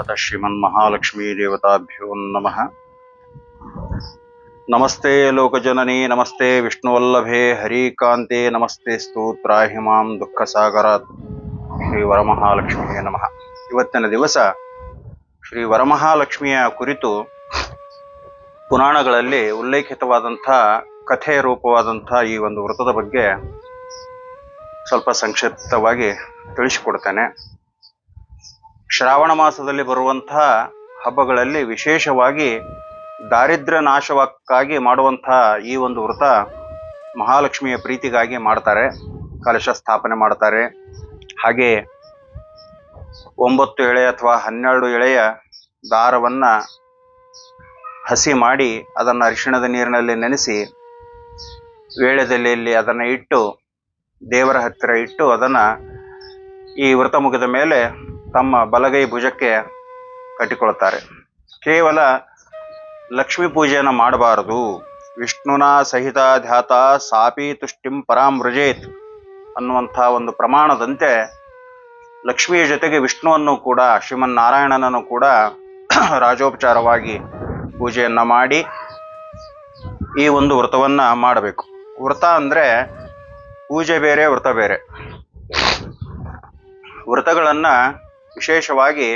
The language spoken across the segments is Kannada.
ಅಥ ಶ್ರೀಮನ್ಮಹಾಲಕ್ಷ್ಮೀ ದೇವತಾಭ್ಯೋ ನಮಃ. ನಮಸ್ತೆ ಲೋಕಜನನಿ ನಮಸ್ತೆ ವಿಷ್ಣುವಲ್ಲಭೆ ಹರಿಕಾಂತೆ ನಮಸ್ತೆ ಸ್ತೋತ್ರಾಹಿ ಮಾಂ ದುಃಖ ಸಾಗರ ಶ್ರೀ ವರಮಹಾಲಕ್ಷ್ಮಿಯ ನಮಃ. ಇವತ್ತಿನ ದಿವಸ ಶ್ರೀ ವರಮಹಾಲಕ್ಷ್ಮಿಯ ಕುರಿತು ಪುರಾಣಗಳಲ್ಲಿ ಉಲ್ಲೇಖಿತವಾದಂಥ ಕಥೆಯ ರೂಪವಾದಂಥ ಈ ಒಂದು ವ್ರತದ ಬಗ್ಗೆ ಸ್ವಲ್ಪ ಸಂಕ್ಷಿಪ್ತವಾಗಿ ತಿಳಿಸಿಕೊಡ್ತೇನೆ. ಶ್ರಾವಣ ಮಾಸದಲ್ಲಿ ಬರುವಂತಹ ಹಬ್ಬಗಳಲ್ಲಿ ವಿಶೇಷವಾಗಿ ದಾರಿದ್ರ್ಯ ನಾಶವಕ್ಕಾಗಿ ಮಾಡುವಂತಹ ಈ ಒಂದು ವ್ರತ ಮಹಾಲಕ್ಷ್ಮಿಯ ಪ್ರೀತಿಗಾಗಿ ಮಾಡ್ತಾರೆ, ಕಲಶ ಸ್ಥಾಪನೆ ಮಾಡ್ತಾರೆ. ಹಾಗೆ ಒಂಬತ್ತು ಎಳೆ ಅಥವಾ ಹನ್ನೆರಡು ಎಳೆಯ ದಾರವನ್ನು ಹಸಿ ಮಾಡಿ ಅದನ್ನು ಅರಿಶಿಣದ ನೀರಿನಲ್ಲಿ ನೆನೆಸಿ ವೇಳೆದೆಲೆಯಲ್ಲಿ ಅದನ್ನು ಇಟ್ಟು ದೇವರ ಹತ್ತಿರ ಇಟ್ಟು ಅದನ್ನು ಈ ವ್ರತ ಮುಗಿದ ಮೇಲೆ ತಮ್ಮ ಬಲಗೈ ಭುಜಕ್ಕೆ ಕಟ್ಟಿಕೊಳ್ತಾರೆ ಕೇವಲ ಲಕ್ಷ್ಮೀ ಪೂಜೆಯನ್ನು ಮಾಡಬಾರದು. ವಿಷ್ಣುನ ಸಹಿತ ಧ್ಯಾತ ಸಾಪಿ ತುಷ್ಟಿಂ ಪರಾಮೃಜೇತ್ ಅನ್ನುವಂಥ ಒಂದು ಪ್ರಮಾಣದಂತೆ ಲಕ್ಷ್ಮಿಯ ಜೊತೆಗೆ ವಿಷ್ಣುವನ್ನು ಕೂಡ, ಶ್ರೀಮನ್ನಾರಾಯಣನನ್ನು ಕೂಡ ರಾಜೋಪಚಾರವಾಗಿ ಪೂಜೆಯನ್ನು ಮಾಡಿ ಈ ಒಂದು ವ್ರತವನ್ನು ಮಾಡಬೇಕು. ವ್ರತ ಅಂದರೆ ಪೂಜೆ ಬೇರೆ, ವ್ರತ ಬೇರೆ. ವ್ರತಗಳನ್ನ ವಿಶೇಷವಾಗಿ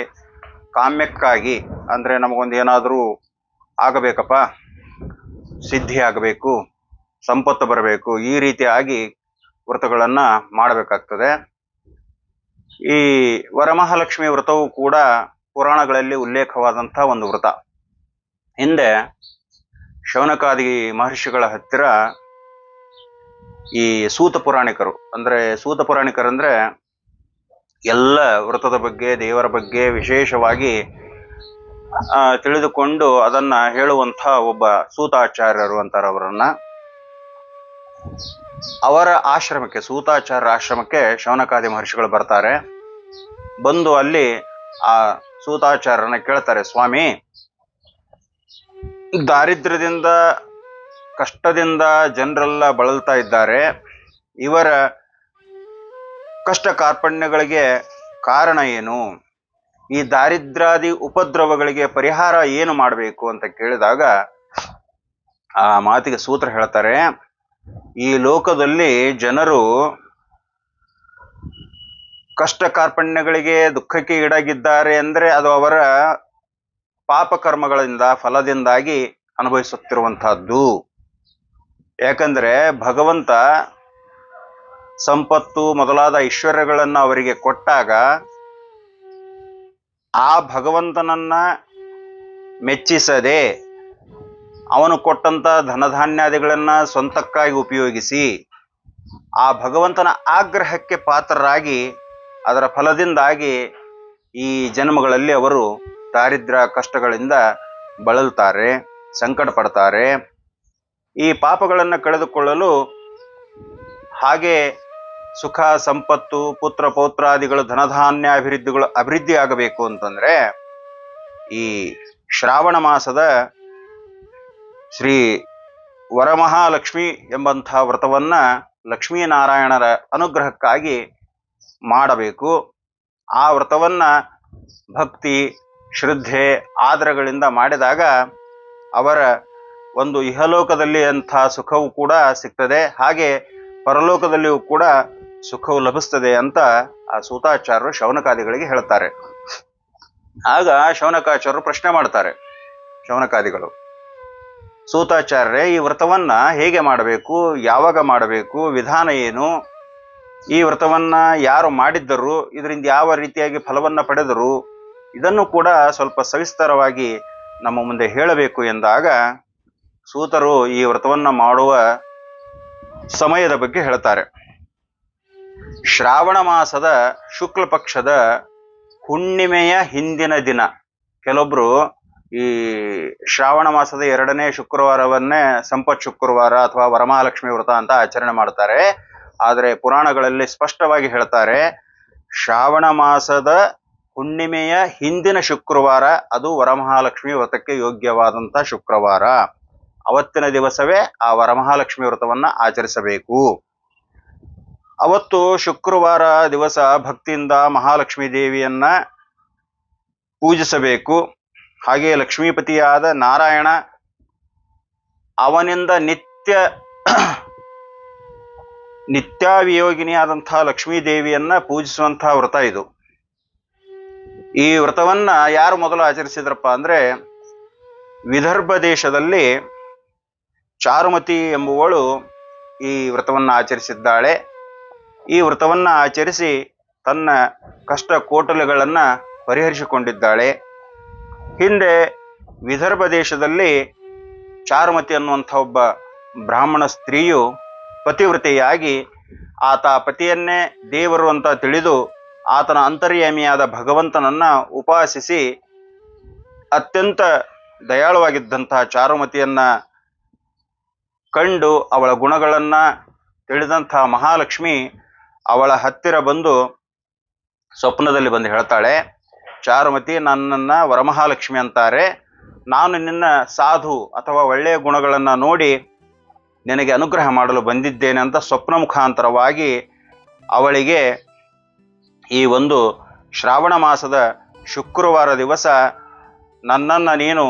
ಕಾಮ್ಯಕ್ಕಾಗಿ ಅಂದರೆ ನಮಗೊಂದು ಏನಾದರೂ ಆಗಬೇಕಪ್ಪ, ಸಿದ್ಧಿ ಆಗಬೇಕು, ಸಂಪತ್ತು ಬರಬೇಕು, ಈ ರೀತಿಯಾಗಿ ವ್ರತಗಳನ್ನು ಮಾಡಬೇಕಾಗ್ತದೆ. ಈ ವರಮಹಾಲಕ್ಷ್ಮಿ ವ್ರತವು ಕೂಡ ಪುರಾಣಗಳಲ್ಲಿ ಉಲ್ಲೇಖವಾದಂಥ ಒಂದು ವ್ರತ. ಹಿಂದೆ ಶೌನಕಾದಿ ಮಹರ್ಷಿಗಳ ಹತ್ತಿರ ಈ ಸೂತ ಪುರಾಣಿಕರು, ಅಂದರೆ ಸೂತ ಪುರಾಣಿಕರಂದ್ರೆ ಎಲ್ಲ ವ್ರತದ ಬಗ್ಗೆ, ದೇವರ ಬಗ್ಗೆ ವಿಶೇಷವಾಗಿ ತಿಳಿದುಕೊಂಡು ಅದನ್ನ ಹೇಳುವಂಥ ಒಬ್ಬ ಸೂತಾಚಾರ್ಯರು ಅಂತಾರೆ ಅವರನ್ನ. ಅವರ ಆಶ್ರಮಕ್ಕೆ, ಸೂತಾಚಾರ್ಯರ ಆಶ್ರಮಕ್ಕೆ ಶೌನಕಾದಿ ಮಹರ್ಷಿಗಳು ಬರ್ತಾರೆ. ಬಂದು ಅಲ್ಲಿ ಆ ಸೂತಾಚಾರ್ಯರನ್ನ ಕೇಳ್ತಾರೆ, ಸ್ವಾಮಿ, ದಾರಿದ್ರ್ಯದಿಂದ, ಕಷ್ಟದಿಂದ ಜನರೆಲ್ಲ ಬಳಲ್ತಾ ಇದ್ದಾರೆ. ಇವರ ಕಷ್ಟ ಕಾರ್ಪಣ್ಯಗಳಿಗೆ ಕಾರಣ ಏನು? ಈ ದಾರಿದ್ರಾದಿ ಉಪದ್ರವಗಳಿಗೆ ಪರಿಹಾರ ಏನು ಮಾಡಬೇಕು ಅಂತ ಕೇಳಿದಾಗ ಆ ಮಾತಿಗೆ ಸೂತ್ರ ಹೇಳ್ತಾರೆ, ಈ ಲೋಕದಲ್ಲಿ ಜನರು ಕಷ್ಟ ಕಾರ್ಪಣ್ಯಗಳಿಗೆ ದುಃಖಕ್ಕೆ ಈಡಾಗಿದ್ದಾರೆ ಅಂದರೆ ಅದು ಅವರ ಪಾಪಕರ್ಮಗಳಿಂದ ಫಲದಿಂದಾಗಿ ಅನುಭವಿಸುತ್ತಿರುವಂತಹದ್ದು. ಯಾಕಂದ್ರೆ ಭಗವಂತ ಸಂಪತ್ತು ಮೊದಲಾದ ಐಶ್ವರ್ಯಗಳನ್ನು ಅವರಿಗೆ ಕೊಟ್ಟಾಗ ಆ ಭಗವಂತನನ್ನ ಮೆಚ್ಚಿಸದೆ ಅವನು ಕೊಟ್ಟಂತ ಧನಧಾನ್ಯಾದಿಗಳನ್ನ ಸ್ವಂತಕ್ಕಾಗಿ ಉಪಯೋಗಿಸಿ ಆ ಭಗವಂತನ ಆಗ್ರಹಕ್ಕೆ ಪಾತ್ರರಾಗಿ ಅದರ ಫಲದಿಂದಾಗಿ ಈ ಜನ್ಮಗಳಲ್ಲಿ ಅವರು ದಾರಿದ್ರ್ಯ ಕಷ್ಟಗಳಿಂದ ಬಳಲ್ತಾರೆ ಸಂಕಟ ಪಡ್ತಾರೆ ಈ ಪಾಪಗಳನ್ನು ಕಳೆದುಕೊಳ್ಳಲು ಹಾಗೆ ಸುಖ, ಸಂಪತ್ತು, ಪುತ್ರ, ಪೌತ್ರಾದಿಗಳು, ಧನಧಾನ್ಯ ಅಭಿವೃದ್ಧಿಗಳು ಅಭಿವೃದ್ಧಿ ಆಗಬೇಕು ಅಂತಂದ್ರೆ ಈ ಶ್ರಾವಣ ಮಾಸದ ಶ್ರೀ ವರಮಹಾಲಕ್ಷ್ಮಿ ಎಂಬಂಥ ವ್ರತವನ್ನ ಲಕ್ಷ್ಮೀನಾರಾಯಣರ ಅನುಗ್ರಹಕ್ಕಾಗಿ ಮಾಡಬೇಕು. ಆ ವ್ರತವನ್ನ ಭಕ್ತಿ, ಶ್ರದ್ಧೆ, ಆದರಗಳಿಂದ ಮಾಡಿದಾಗ ಅವರ ಒಂದು ಇಹಲೋಕದಲ್ಲಿ ಅಂಥ ಸುಖವು ಕೂಡ ಸಿಗ್ತದೆ. ಹಾಗೆ ಪರಲೋಕದಲ್ಲಿಯೂ ಕೂಡ ಸುಖವು ಲಭಿಸ್ತದೆ ಅಂತ ಆ ಸೂತಾಚಾರ್ಯರು ಶೌನಕಾದಿಗಳಿಗೆ ಹೇಳ್ತಾರೆ. ಆಗ ಶೌನಕಾಚಾರ್ಯರು ಪ್ರಶ್ನೆ ಮಾಡ್ತಾರೆ ಶೌನಕಾದಿಗಳು. ಸೂತಾಚಾರ್ಯರೇ, ಈ ವ್ರತವನ್ನ ಹೇಗೆ ಮಾಡಬೇಕು? ಯಾವಾಗ ಮಾಡಬೇಕು? ವಿಧಾನ ಏನು? ಈ ವ್ರತವನ್ನ ಯಾರು ಮಾಡಿದ್ದರು? ಇದರಿಂದ ಯಾವ ರೀತಿಯಾಗಿ ಫಲವನ್ನ ಪಡೆದರು? ಇದನ್ನು ಕೂಡ ಸ್ವಲ್ಪ ಸವಿಸ್ತಾರವಾಗಿ ನಮ್ಮ ಮುಂದೆ ಹೇಳಬೇಕು ಎಂದಾಗ ಸೂತರು ಈ ವ್ರತವನ್ನ ಮಾಡುವ ಸಮಯದ ಬಗ್ಗೆ ಹೇಳ್ತಾರೆ. ಶ್ರಾವಣ ಮಾಸದ ಶುಕ್ಲ ಪಕ್ಷದ ಹುಣ್ಣಿಮೆಯ ಹಿಂದಿನ ದಿನ. ಕೆಲವೊಬ್ರು ಈ ಶ್ರಾವಣ ಮಾಸದ ಎರಡನೇ ಶುಕ್ರವಾರವನ್ನೇ ಸಂಪತ್ ಶುಕ್ರವಾರ ಅಥವಾ ವರಮಹಾಲಕ್ಷ್ಮಿ ವ್ರತ ಅಂತ ಆಚರಣೆ ಮಾಡ್ತಾರೆ. ಆದರೆ ಪುರಾಣಗಳಲ್ಲಿ ಸ್ಪಷ್ಟವಾಗಿ ಹೇಳ್ತಾರೆ, ಶ್ರಾವಣ ಮಾಸದ ಹುಣ್ಣಿಮೆಯ ಹಿಂದಿನ ಶುಕ್ರವಾರ ಅದು ವರಮಹಾಲಕ್ಷ್ಮಿ ವ್ರತಕ್ಕೆ ಯೋಗ್ಯವಾದಂಥ ಶುಕ್ರವಾರ. ಅವತ್ತಿನ ದಿವಸವೇ ಆ ವರಮಹಾಲಕ್ಷ್ಮಿ ವ್ರತವನ್ನು ಆಚರಿಸಬೇಕು. ಅವತ್ತು ಶುಕ್ರವಾರ ದಿವಸ ಭಕ್ತಿಯಿಂದ ಮಹಾಲಕ್ಷ್ಮೀ ದೇವಿಯನ್ನ ಪೂಜಿಸಬೇಕು. ಹಾಗೆ ಲಕ್ಷ್ಮೀಪತಿಯಾದ ನಾರಾಯಣ ಅವನಿಂದ ನಿತ್ಯ ನಿತ್ಯಾವಿಯೋಗಿನಿಯಾದಂತಹ ಲಕ್ಷ್ಮೀ ದೇವಿಯನ್ನ ಪೂಜಿಸುವಂತಹ ವ್ರತ ಇದು. ಈ ವ್ರತವನ್ನ ಯಾರು ಮೊದಲು ಆಚರಿಸಿದ್ರಪ್ಪ ಅಂದ್ರೆ ವಿದರ್ಭ ದೇಶದಲ್ಲಿ ಚಾರುಮತಿ ಎಂಬುವಳು ಈ ವ್ರತವನ್ನ ಆಚರಿಸಿದ್ದಾಳೆ. ಈ ವ್ರತವನ್ನು ಆಚರಿಸಿ ತನ್ನ ಕಷ್ಟ ಕೋಟಲುಗಳನ್ನು ಪರಿಹರಿಸಿಕೊಂಡಿದ್ದಾಳೆ. ಹಿಂದೆ ವಿದರ್ಭ ದೇಶದಲ್ಲಿ ಚಾರುಮತಿ ಅನ್ನುವಂಥ ಒಬ್ಬ ಬ್ರಾಹ್ಮಣ ಸ್ತ್ರೀಯು ಪತಿವ್ರತೆಯಾಗಿ ಆತ ಪತಿಯನ್ನೇ ದೇವರು ಅಂತ ತಿಳಿದು ಆತನ ಅಂತರ್ಯಾಮಿಯಾದ ಭಗವಂತನನ್ನ ಉಪಾಸಿಸಿ ಅತ್ಯಂತ ದಯಾಳುವಾಗಿದ್ದಂತಹ ಚಾರುಮತಿಯನ್ನ ಕಂಡು ಅವಳ ಗುಣಗಳನ್ನು ತಿಳಿದಂತಹ ಮಹಾಲಕ್ಷ್ಮಿ ಅವಳ ಹತ್ತಿರ ಬಂದು ಸ್ವಪ್ನದಲ್ಲಿ ಬಂದು ಹೇಳ್ತಾಳೆ, ಚಾರುಮತಿ, ನನ್ನನ್ನ ವರಮಹಾಲಕ್ಷ್ಮಿ ಅಂತಾರೆ. ನಾನು ನಿನ್ನ ಸಾಧು ಅಥವಾ ಒಳ್ಳೆಯ ಗುಣಗಳನ್ನು ನೋಡಿ ನಿನಗೆ ಅನುಗ್ರಹ ಮಾಡಲು ಬಂದಿದ್ದೇನೆ ಅಂತ ಸ್ವಪ್ನ ಮುಖಾಂತರವಾಗಿ ಅವಳಿಗೆ ಈ ಒಂದು ಶ್ರಾವಣ ಮಾಸದ ಶುಕ್ರವಾರ ದಿವಸ, ನನ್ನನ್ನು ನೀನು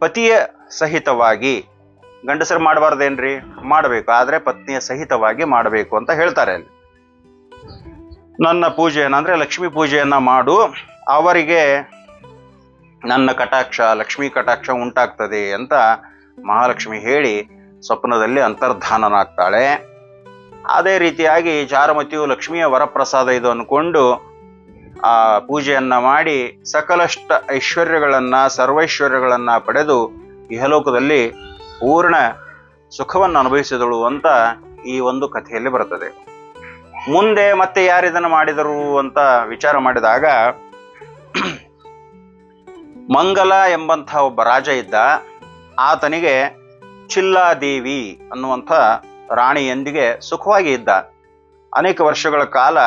ಪತಿಯ ಸಹಿತವಾಗಿ, ಗಂಡಸರು ಮಾಡಬಾರ್ದೇನ್ರಿ? ಮಾಡಬೇಕು. ಆದರೆ ಪತ್ನಿಯ ಸಹಿತವಾಗಿ ಮಾಡಬೇಕು ಅಂತ ಹೇಳ್ತಾರೆ ಅಲ್ಲಿ. ನನ್ನ ಪೂಜೆಯನ್ನು, ಅಂದರೆ ಲಕ್ಷ್ಮೀ ಪೂಜೆಯನ್ನು ಮಾಡು, ಅವರಿಗೆ ನನ್ನ ಕಟಾಕ್ಷ, ಲಕ್ಷ್ಮೀ ಕಟಾಕ್ಷ ಉಂಟಾಗ್ತದೆ ಅಂತ ಮಹಾಲಕ್ಷ್ಮಿ ಹೇಳಿ ಸ್ವಪ್ನದಲ್ಲಿ ಅಂತರ್ಧಾನನಾಗ್ತಾಳೆ. ಅದೇ ರೀತಿಯಾಗಿ ಚಾರುಮತಿಯು ಲಕ್ಷ್ಮಿಯ ವರಪ್ರಸಾದ ಇದು ಅಂದ್ಕೊಂಡು ಆ ಪೂಜೆಯನ್ನು ಮಾಡಿ ಸಕಲಷ್ಟ ಐಶ್ವರ್ಯಗಳನ್ನು, ಸರ್ವೈಶ್ವರ್ಯಗಳನ್ನು ಪಡೆದು ಇಹಲೋಕದಲ್ಲಿ ಪೂರ್ಣ ಸುಖವನ್ನು ಅನುಭವಿಸಿದಳು ಅಂತ ಈ ಒಂದು ಕಥೆಯಲ್ಲಿ ಬರುತ್ತದೆ ಮುಂದೆ ಮತ್ತೆ ಯಾರು ಇದನ್ನು ಮಾಡಿದರು ಅಂತ ವಿಚಾರ ಮಾಡಿದಾಗ, ಮಂಗಲ ಎಂಬಂಥ ಒಬ್ಬ ರಾಜ ಇದ್ದ. ಆತನಿಗೆ ಚಿಲ್ಲಾದೇವಿ ಅನ್ನುವಂಥ ರಾಣಿಯೊಂದಿಗೆ ಸುಖವಾಗಿ ಇದ್ದ. ಅನೇಕ ವರ್ಷಗಳ ಕಾಲ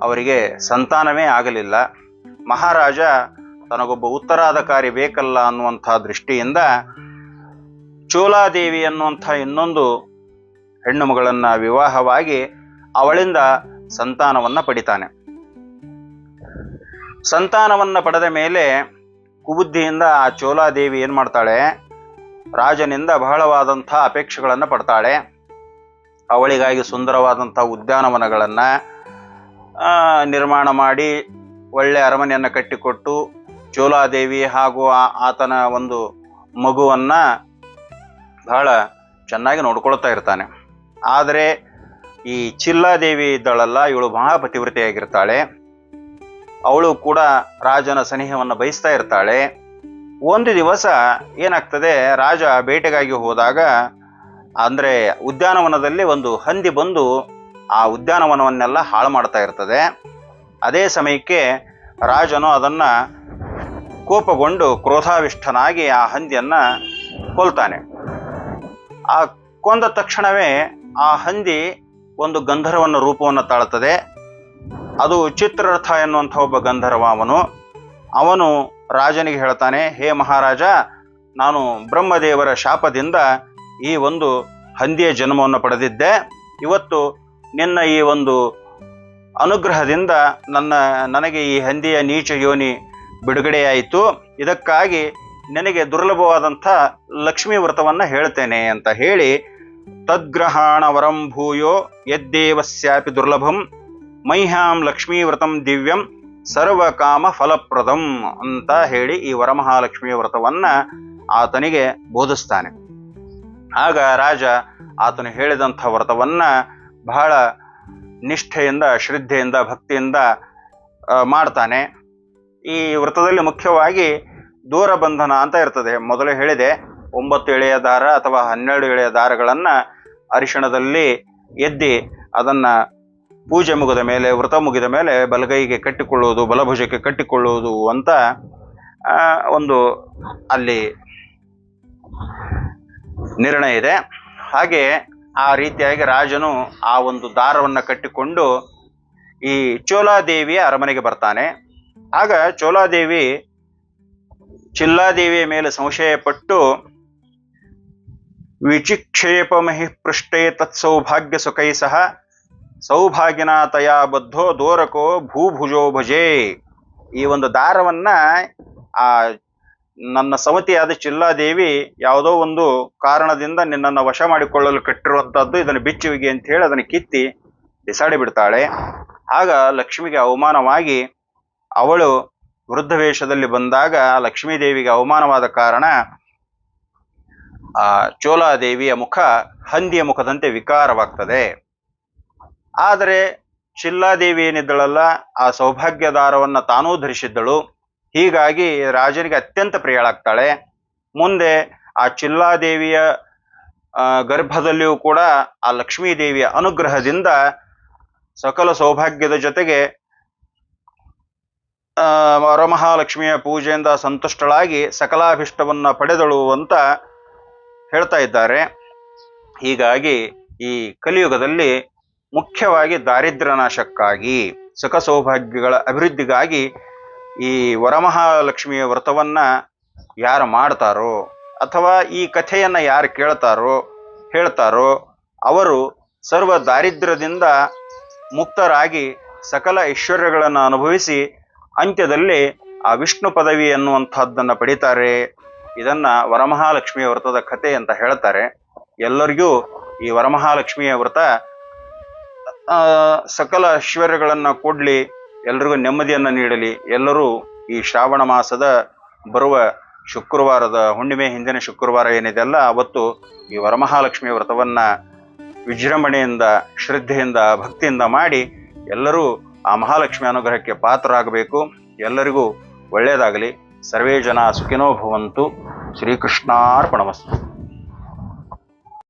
ಅವರಿಗೆ ಸಂತಾನವೇ ಆಗಲಿಲ್ಲ. ಮಹಾರಾಜ ತನಗೊಬ್ಬ ಉತ್ತರಾಧಿಕಾರಿ ಬೇಕಲ್ಲ ಅನ್ನುವಂಥ ದೃಷ್ಟಿಯಿಂದ ಚೋಲಾದೇವಿ ಅನ್ನುವಂಥ ಇನ್ನೊಂದು ಹೆಣ್ಣು ಮಗಳನ್ನು ವಿವಾಹವಾಗಿ ಅವಳಿಂದ ಸಂತಾನವನ್ನ ಪಡಿತಾನೆ. ಸಂತಾನವನ್ನ ಪಡೆದ ಮೇಲೆ ಕುಬುದ್ಧಿಯಿಂದ ಆ ಚೋಲಾದೇವಿ ಏನು ಮಾಡ್ತಾಳೆ? ರಾಜನಿಂದ ಬಹಳವಾದಂಥ ಅಪೇಕ್ಷೆಗಳನ್ನು ಪಡ್ತಾಳೆ. ಅವಳಿಗಾಗಿ ಸುಂದರವಾದಂಥ ಉದ್ಯಾನವನಗಳನ್ನು ನಿರ್ಮಾಣ ಮಾಡಿ ಒಳ್ಳೆ ಅರಮನೆಯನ್ನು ಕಟ್ಟಿಕೊಟ್ಟು ಚೋಲಾದೇವಿ ಹಾಗೂ ಆತನ ಒಂದು ಮಗುವನ್ನ ಬಹಳ ಚೆನ್ನಾಗಿ ನೋಡ್ಕೊಳ್ತಾ ಇರ್ತಾನೆ. ಆದರೆ ಈ ಚಿಲ್ಲಾದೇವಿ ಇದ್ದಾಳಲ್ಲ, ಇವಳು ಮಹಾಪತಿವ್ರತೆಯಾಗಿರ್ತಾಳೆ ಅವಳು ಕೂಡ ರಾಜನ ಸನಿಹವನ್ನು ಬಯಸ್ತಾ ಇರ್ತಾಳೆ. ಒಂದು ದಿವಸ ಏನಾಗ್ತದೆ, ರಾಜ ಬೇಟೆಗಾಗಿ ಹೋದಾಗ, ಅಂದರೆ ಉದ್ಯಾನವನದಲ್ಲಿ ಒಂದು ಹಂದಿ ಬಂದು ಆ ಉದ್ಯಾನವನವನ್ನೆಲ್ಲ ಹಾಳು ಮಾಡ್ತಾ ಇರ್ತದೆ. ಅದೇ ಸಮಯಕ್ಕೆ ರಾಜನು ಅದನ್ನು ಕೋಪಗೊಂಡು ಕ್ರೋಧಾವಿಷ್ಠನಾಗಿ ಆ ಹಂದಿಯನ್ನು ಕೊಲ್ತಾನೆ. ಆ ಕೊಂದ ತಕ್ಷಣವೇ ಆ ಹಂದಿ ಒಂದು ಗಂಧರ್ವನ ರೂಪವನ್ನು ತಾಳುತ್ತದೆ. ಅದು ಚಿತ್ರರಥ ಎನ್ನುವಂಥ ಒಬ್ಬ ಗಂಧರ್ವ ಅವನು. ಅವನು ರಾಜನಿಗೆ ಹೇಳ್ತಾನೆ, ಹೇ ಮಹಾರಾಜ, ನಾನು ಬ್ರಹ್ಮದೇವರ ಶಾಪದಿಂದ ಈ ಒಂದು ಹಂದಿಯ ಜನ್ಮವನ್ನು ಪಡೆದಿದ್ದೆ. ಇವತ್ತು ನಿನ್ನ ಈ ಒಂದು ಅನುಗ್ರಹದಿಂದ ನನ್ನ, ನನಗೆ ಈ ಹಂದಿಯ ನೀಚ ಯೋನಿ ಬಿಡುಗಡೆಯಾಯಿತು. ಇದಕ್ಕಾಗಿ ನನಗೆ ದುರ್ಲಭವಾದಂಥ ಲಕ್ಷ್ಮೀ ವ್ರತವನ್ನು ಹೇಳ್ತೇನೆ ಅಂತ ಹೇಳಿ ತದ್ಗ್ರಹಾಣ ವರಂ ಭೂಯೋ ಯದ್ದೇವಸ್ಯಾಪಿ ದುರ್ಲಭಂ ಮೈಹ್ಯಾಂ ಲಕ್ಷ್ಮೀವ್ರತಂ ದಿವ್ಯಂ ಸರ್ವಕಾಮ ಫಲಪ್ರದಂ ಅಂತ ಹೇಳಿ ಈ ವರಮಹಾಲಕ್ಷ್ಮಿಯ ವ್ರತವನ್ನ ಆತನಿಗೆ ಬೋಧಿಸ್ತಾನೆ. ಆಗ ರಾಜ ಆತನು ಹೇಳಿದಂಥ ವ್ರತವನ್ನ ಬಹಳ ನಿಷ್ಠೆಯಿಂದ, ಶ್ರದ್ಧೆಯಿಂದ, ಭಕ್ತಿಯಿಂದ ಮಾಡ್ತಾನೆ. ಈ ವ್ರತದಲ್ಲಿ ಮುಖ್ಯವಾಗಿ ದೂರ ಬಂಧನ ಅಂತ ಇರ್ತದೆ. ಮೊದಲು ಹೇಳಿದೆ ಒಂಬತ್ತು ಎಳೆಯ ದಾರ ಅಥವಾ ಹನ್ನೆರಡು ಎಳೆಯ ದಾರಗಳನ್ನು ಅರಿಶಿಣದಲ್ಲಿ ಎದ್ದಿ ಅದನ್ನ ಪೂಜೆ ಮುಗಿದ ಮೇಲೆ, ವ್ರತ ಮುಗಿದ ಮೇಲೆ ಬಲಗೈಗೆ ಕಟ್ಟಿಕೊಳ್ಳುವುದು, ಬಲಭುಜಕ್ಕೆ ಕಟ್ಟಿಕೊಳ್ಳುವುದು ಅಂತ ಒಂದು ಅಲ್ಲಿ ನಿರ್ಣಯ ಇದೆ. ಹಾಗೆ ಆ ರೀತಿಯಾಗಿ ರಾಜನು ಆ ಒಂದು ದಾರವನ್ನು ಕಟ್ಟಿಕೊಂಡು ಈ ಚೋಲಾದೇವಿಯ ಅರಮನೆಗೆ ಬರ್ತಾನೆ. ಆಗ ಚೋಲಾದೇವಿ ಚಿಲ್ಲಾದೇವಿಯ ಮೇಲೆ ಸಂಶಯಪಟ್ಟು ವಿಚಿಕ್ಷೇಪಮಹಿ ಪೃಷ್ಠೇ ತತ್ಸೌಭಾಗ್ಯ ಸುಖೈ ಸಹ. ಸೌಭಾಗ್ಯನ ತಯಾ ಬದ್ಧೋ ದೋರಕೋ ಭೂಭುಜೋ ಭಜೆ. ಈ ಒಂದು ದಾರವನ್ನ ಆ ನನ್ನ ಸವತಿಯಾದ ಚಿಲ್ಲಾದೇವಿ ಯಾವುದೋ ಒಂದು ಕಾರಣದಿಂದ ನಿನ್ನನ್ನು ವಶ ಮಾಡಿಕೊಳ್ಳಲು ಕಟ್ಟಿರುವಂತಹದ್ದು ಇದನ್ನು ಬಿಚ್ಚುವಿಗೆ ಅಂತ ಹೇಳಿ ಅದನ್ನು ಕಿತ್ತಿ ಬಿಸಾಡಿ ಬಿಡ್ತಾಳೆ. ಆಗ ಲಕ್ಷ್ಮಿಗೆ ಅವಮಾನವಾಗಿ ಅವಳು ವೃದ್ಧ ವೇಷದಲ್ಲಿ ಬಂದಾಗ ಲಕ್ಷ್ಮೀ ದೇವಿಗೆ ಅವಮಾನವಾದ ಕಾರಣ ಆ ಚೋಲಾದೇವಿಯ ಮುಖ ಹಂದಿಯ ಮುಖದಂತೆ ವಿಕಾರವಾಗ್ತದೆ. ಆದರೆ ಚಿಲ್ಲಾದೇವಿ ಏನಿದ್ದಳಲ್ಲ, ಆ ಸೌಭಾಗ್ಯದಾರವನ್ನ ತಾನೂ ಧರಿಸಿದ್ದಳು. ಹೀಗಾಗಿ ರಾಜನಿಗೆ ಅತ್ಯಂತ ಪ್ರಿಯಳಾಗ್ತಾಳೆ. ಮುಂದೆ ಆ ಚಿಲ್ಲಾದೇವಿಯ ಗರ್ಭದಲ್ಲಿಯೂ ಕೂಡ ಆ ಲಕ್ಷ್ಮೀ ದೇವಿಯ ಅನುಗ್ರಹದಿಂದ ಸಕಲ ಸೌಭಾಗ್ಯದ ಜೊತೆಗೆ ವರಮಹಾಲಕ್ಷ್ಮಿಯ ಪೂಜೆಯಿಂದ ಸಂತುಷ್ಟಳಾಗಿ ಸಕಲಾಭಿಷ್ಟವನ್ನು ಪಡೆದಳು ಅಂತ ಹೇಳ್ತಾ ಇದ್ದಾರೆ. ಹೀಗಾಗಿ ಈ ಕಲಿಯುಗದಲ್ಲಿ ಮುಖ್ಯವಾಗಿ ದಾರಿದ್ರ್ಯ ನಾಶಕ್ಕಾಗಿ ಸುಖ ಸೌಭಾಗ್ಯಗಳ ಅಭಿವೃದ್ಧಿಗಾಗಿ ಈ ವರಮಹಾಲಕ್ಷ್ಮಿಯ ವ್ರತವನ್ನು ಯಾರು ಮಾಡ್ತಾರೋ ಅಥವಾ ಈ ಕಥೆಯನ್ನು ಯಾರು ಕೇಳ್ತಾರೋ, ಹೇಳ್ತಾರೋ ಅವರು ಸರ್ವ ದಾರಿದ್ರ್ಯದಿಂದ ಮುಕ್ತರಾಗಿ ಸಕಲ ಐಶ್ವರ್ಯಗಳನ್ನು ಅನುಭವಿಸಿ ಅಂತ್ಯದಲ್ಲಿ ಆ ವಿಷ್ಣು ಪದವಿ ಅನ್ನುವಂಥದ್ದನ್ನು ಪಡಿತಾರೆ. ಇದನ್ನ ವರಮಹಾಲಕ್ಷ್ಮಿಯ ವ್ರತದ ಕಥೆ ಅಂತ ಹೇಳ್ತಾರೆ. ಎಲ್ಲರಿಗೂ ಈ ವರಮಹಾಲಕ್ಷ್ಮಿಯ ವ್ರತ ಸಕಲ ಐಶ್ವರ್ಯಗಳನ್ನು ಕೊಡಲಿ, ಎಲ್ರಿಗೂ ನೆಮ್ಮದಿಯನ್ನು ನೀಡಲಿ. ಎಲ್ಲರೂ ಈ ಶ್ರಾವಣ ಮಾಸದ ಬರುವ ಶುಕ್ರವಾರದ, ಹುಣ್ಣಿಮೆ ಹಿಂದಿನ ಶುಕ್ರವಾರ ಏನಿದೆ ಅಲ್ಲ, ಅವತ್ತು ಈ ವರಮಹಾಲಕ್ಷ್ಮಿಯ ವ್ರತವನ್ನ ವಿಜೃಂಭಣೆಯಿಂದ, ಶ್ರದ್ಧೆಯಿಂದ, ಭಕ್ತಿಯಿಂದ ಮಾಡಿ ಎಲ್ಲರೂ ಆ ಮಹಾಲಕ್ಷ್ಮಿ ಅನುಗ್ರಹಕ್ಕೆ ಪಾತ್ರರಾಗಬೇಕು. ಎಲ್ಲರಿಗೂ ಒಳ್ಳೆಯದಾಗಲಿ ಸರ್ವೇ ಜನ ಸುಖಿನೋ ಭವಂತು ಶ್ರೀಕೃಷ್ಣಾರ್ಪಣಮಸ್ತು.